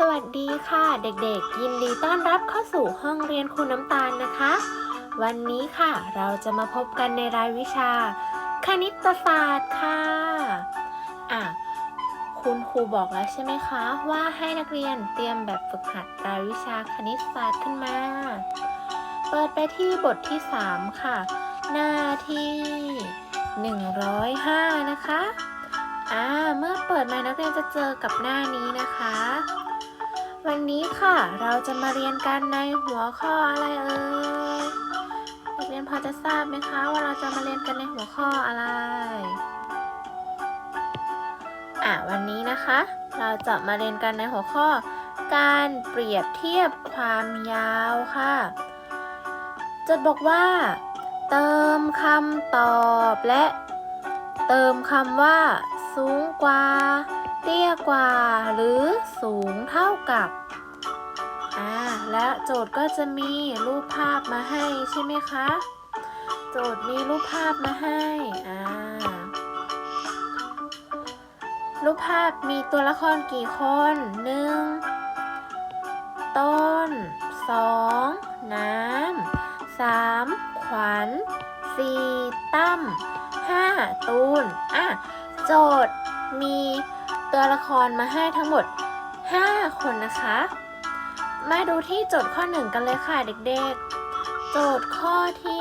สวัสดีค่ะเด็กๆ ยินดีต้อนรับเข้าสู่ห้องเรียนครูน้ำตาลนะคะ วันนี้ค่ะเราจะมาพบกันในรายวิชา คณิตศาสตร์ค่ะอะคุณครูบอกแล้วใช่ไหมคะว่าให้นักเรียนเตรียมแบบฝึกหัดรายวิชาคณิตศาสตร์ขึ้นมา เปิดไปที่บทที่ 3 ค่ะ หน้าที่ 105 นะคะอ่าเมื่อเปิดมานักเรียนจะเจอกับหน้านี้นะคะ วันนี้ค่ะเราจะมาเรียนกันในหัวข้ออะไรเอ่ยนักเรียนพอจะทราบไหมคะว่าเราจะมาเรียนกันในหัวข้ออะไร อะวันนี้นะคะ เราจะมาเรียนกันในหัวข้อ การเปรียบเทียบความยาวค่ะจะบอกว่า เติมคำตอบและ เติมคำว่า สูงกว่า เตี้ยกว่าหรือสูงเท่ากับอ่าและโจทย์ก็จะมีรูปภาพมาให้ใช่ไหมคะ โจทย์มีรูปภาพมาให้อ่ารูปภาพมีตัวละครกี่คนหนึ่งต้นสองน้ำสามขวัญสี่ตั้มห้าตูนอะโจทย์มี ตัวละครมาให้ทั้งหมด 5 คนนะคะ มาดูที่โจทย์ข้อ 1 กันเลยค่ะเด็กๆ โจทย์ข้อที่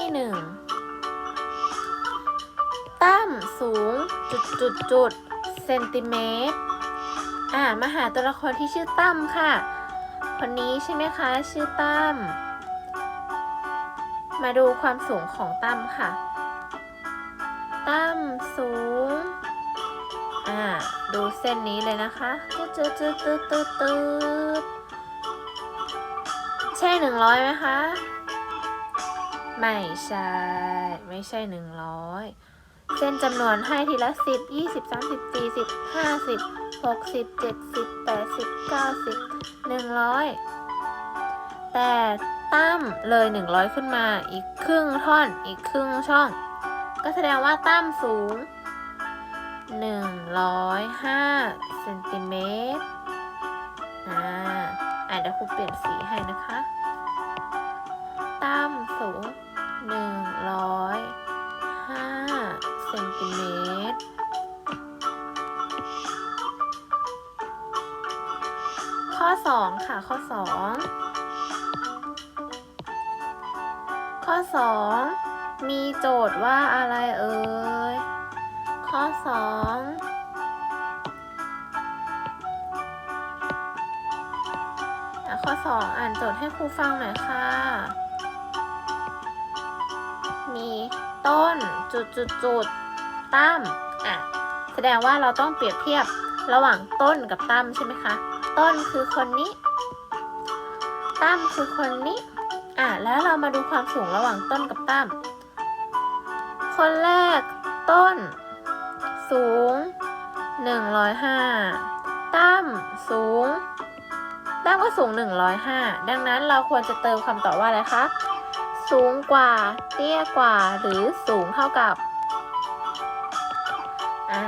1 ตั้มสูงจุดจุดจุดเซนติเมตรอ่ามาหาตัวละครที่ชื่อตั้มค่ะ คนนี้ใช่ไหมคะ ชื่อตั้มมาดูความสูงของตั้มค่ะ ตั้มสูง อ่า ดูเส้นนี้เลยนะคะตืดตืดตืดตืดตืดตืดใช่หนึ่งร้อยไหมคะ ไม่ใช่ ไม่ใช่หนึ่งร้อยเส้นจำนวนให้ทีละสิบยี่สิบสามสิบสี่สิบห้าสิบหกสิบเจ็ดสิบแปดสิบเก้าสิบหนึ่งร้อยแต่ตั้มเลยหนึ่งร้อยขึ้นมาอีกครึ่งท่อนอีกครึ่งช่อง ก็แสดงว่าตั้มสูง 105เซนติเมตรอ่าอะเดี๋ยวครูเปลี่ยนสีให้นะคะ ตั้มสูง 105เซนติเมตรข้อ 2 ค่ะข้อ 2 ข้อ 2 มีโจทย์ว่าอะไรเอ่ย ข้อ2อะข้อ2อ่านโจทย์ให้ครูฟังหน่อยค่ะ มีต้นจุดจุดจุดตั้มอะแสดงว่าเราต้องเปรียบเทียบระหว่างต้นกับตั้มใช่ไหมคะ ต้นคือคนนี้ ตั้มคือคนนี้ อะแล้วเรามาดูความสูงระหว่างต้นกับตั้มคนแรกต้น สูง 105ตั้มสูงตั้มก็สูง 105 ดังนั้นเราควรจะเติมคำตอบว่าอะไรคะ สูงกว่า เตี้ยกว่า หรือสูงเท่ากับ อ่า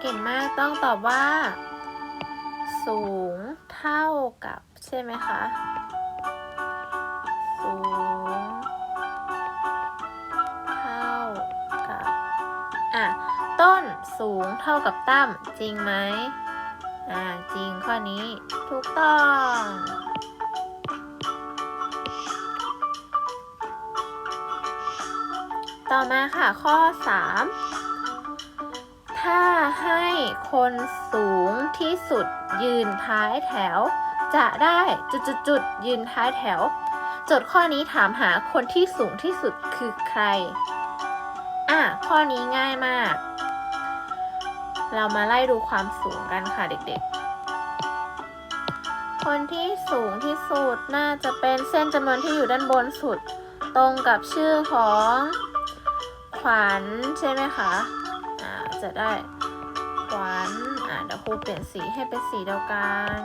เก่งมาก ต้องตอบว่า สูงเท่ากับ ใช่ไหมคะ สูง ต้นสูงเท่ากับตั้มจริงไหมอ่าจริงข้อนี้ถูกต้อง ต่อมาค่ะข้อ 3 ถ้าให้คนสูงที่สุดยืนท้ายแถว จะได้จุดๆๆยืนท้ายแถวโจทย์ข้อนี้ถามหาคนที่สูงที่สุดคือใคร อะ ข้อนี้ง่ายมาก เรามาไล่ดูความสูงกันค่ะเด็กๆ คนที่สูงที่สุดน่าจะเป็นเส้นจำนวนที่อยู่ด้านบนสุด ตรงกับชื่อของขวัญใช่ไหมคะอ่าจะได้ขวัญอ่าเดี๋ยวครูเปลี่ยนสีให้เป็นสีเดียวกัน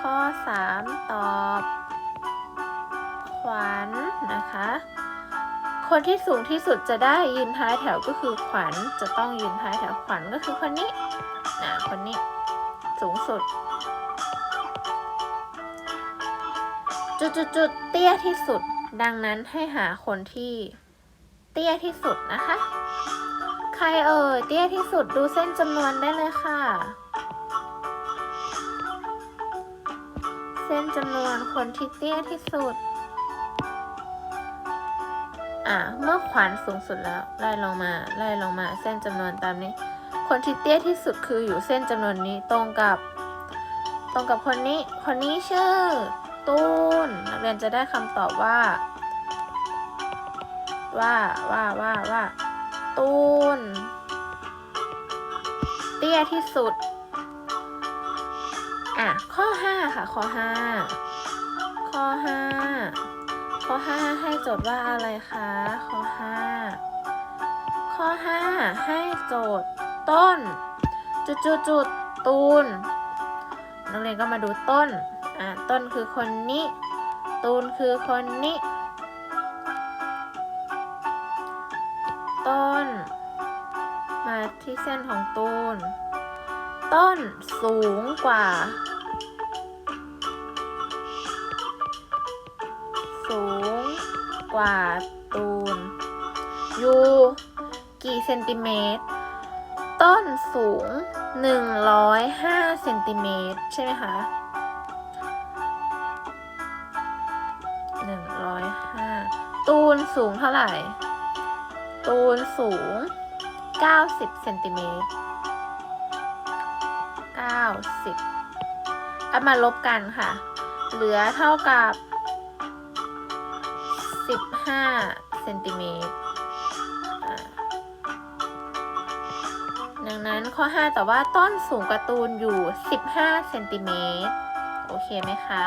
ข้อ 3 ตอบ ขวัญนะคะ คนที่สูงที่สุดจะได้ยืนท้ายแถวก็คือขวัญจะต้องยืนท้ายแถวขวัญก็คือคนนี้นะคนนี้สูงสุด จุดจุดจุดเตี้ยที่สุด ดังนั้นให้หาคนที่เตี้ยที่สุดนะคะ ใครเอ่ยเตี้ยที่สุดดูเส้นจำนวนได้เลยค่ะ เส้นจำนวนคนที่เตี้ยที่สุด อะเมื่อขวานสูงสุดแล้วไล่ลงมาไล่ลงมาเส้นจำนวนตามนี้ คนที่เตี้ยที่สุดคืออยู่เส้นจำนวนนี้ตรงกับ ตรงกับคนนี้ คนนี้ชื่อตูนนักเรียนจะได้คำตอบว่า ว่าว่าว่าว่าตูนเตี้ยที่สุดอะข้อ 5 ค่ะ ข้อ 5 ข้อ 5 ข้อ5ให้โจทย์ว่าอะไรคะ ข้อ5ข้อ5ให้โจทย์ต้น จุดจุดจุดตูนนักเรียนก็มาดูต้นอะต้นคือคนนี้ ตูนคือคนนี้ ต้น มาที่เส้นของตูน ต้นสูงกว่า สูงกว่าตูนอยู่กี่เซนติเมตร ต้นสูง 105เซนติเมตรใช่ไหมคะ 105 ตูนสูงเท่าไหร่ ตูนสูง 90เซนติเมตร90เอามาลบกันค่ะ เหลือเท่ากับ 15เซนติเมตรดังนั้นข้อ 5 แต่ว่าต้นสูงกว่าตูนอยู่ 15เซนติเมตรโอเคไหมคะ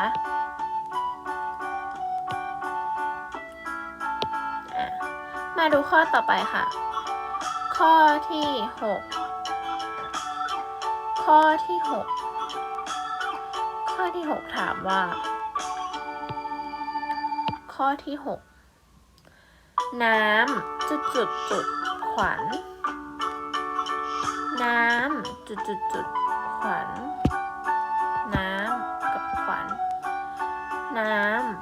ะมาดูข้อต่อไปค่ะ ข้อที่ 6 ข้อที่ 6 ข้อที่ 6 ถามว่า ข้อที่ 6 น้ำจุดจุดจุดขวัญ น้ำจุดจุดจุดขวัญ น้ำกับขวัญ น้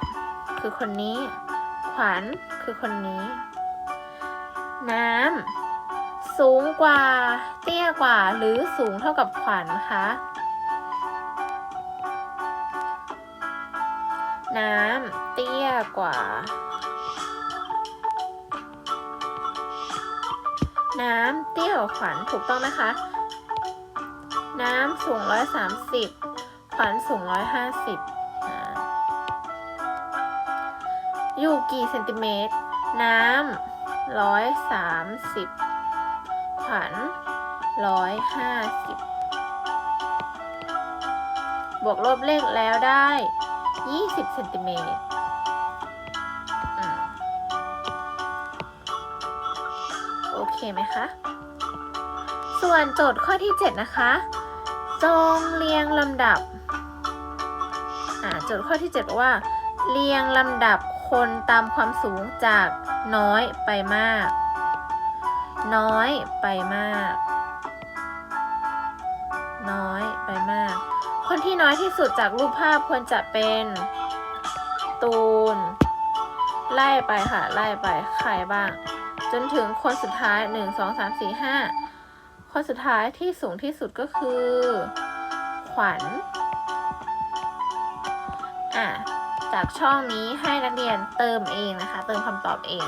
ำคือคนนี้ ขวัญคือคนนี้ น้ำสูงกว่า เตี้ยกว่า หรือสูงเท่ากับขวัญคะ น้ำเตี้ยกว่า น้ำเตี้ยวขวัญถูกต้องนะคะ น้ำสูงร้อยสามสิบขวัญสูงร้อยห้าสิบอยู่กี่เซนติเมตร น้ำร้อยสามสิบขวัญร้อยห้าสิบบวกลบเลขแล้วได้20เซนติเมตร โอเคไหมคะ ส่วนโจทย์ข้อที่ 7 นะคะ จงเรียงลำดับอ่าโจทย์ข้อที่7บอกว่า เรียงลำดับคนตามความสูงจากน้อยไปมาก น้อยไปมาก น้อยไปมาก คนที่น้อยที่สุดจากรูปภาพควรจะเป็น ตูน ไล่ไปค่ะ ไล่ไปใครบ้าง จนถึงคนสุดท้าย1 2 3 4 5คนสุดท้ายที่สูงที่สุดก็คือ ขวัญอะจากช่องนี้ให้นักเรียนเติมเองนะคะ เติมคำตอบเอง